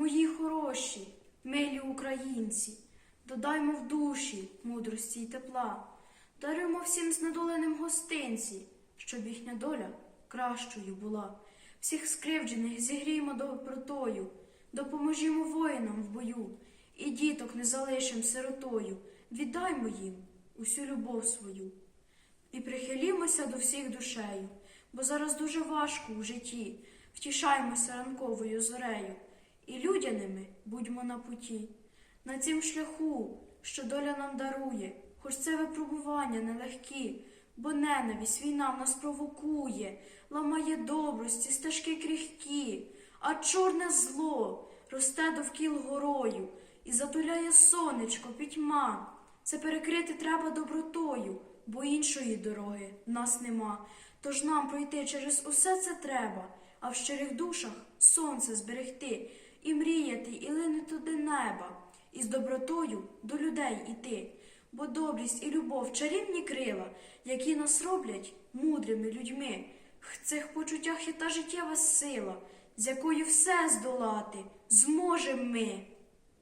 Мої хороші, милі українці, додаймо в душі мудрості й тепла, даруємо всім знедоленим гостинці, щоб їхня доля кращою була. Всіх скривджених зігріймо добротою, допоможімо воїнам в бою, і діток не залишим сиротою, віддаймо їм усю любов свою. І прихилімося до всіх душею, бо зараз дуже важко у житті, втішаймося ранковою зорею, і людяними будьмо на путі. На цім шляху, що доля нам дарує, хоч це випробування нелегкі, бо ненависть війна в нас провокує, ламає добрості, стежки крихкі, а чорне зло росте довкіл горою і затуляє сонечко пітьма. Це перекрити треба добротою, бо іншої дороги в нас нема. Тож нам пройти через усе це треба, а в щирих душах сонце зберегти, і мріяти, і линути до неба, і з добротою до людей іти. Бо добрість і любов чарівні крила, які нас роблять мудрими людьми. В цих почуттях є та життєва сила, з якою все здолати зможемо ми.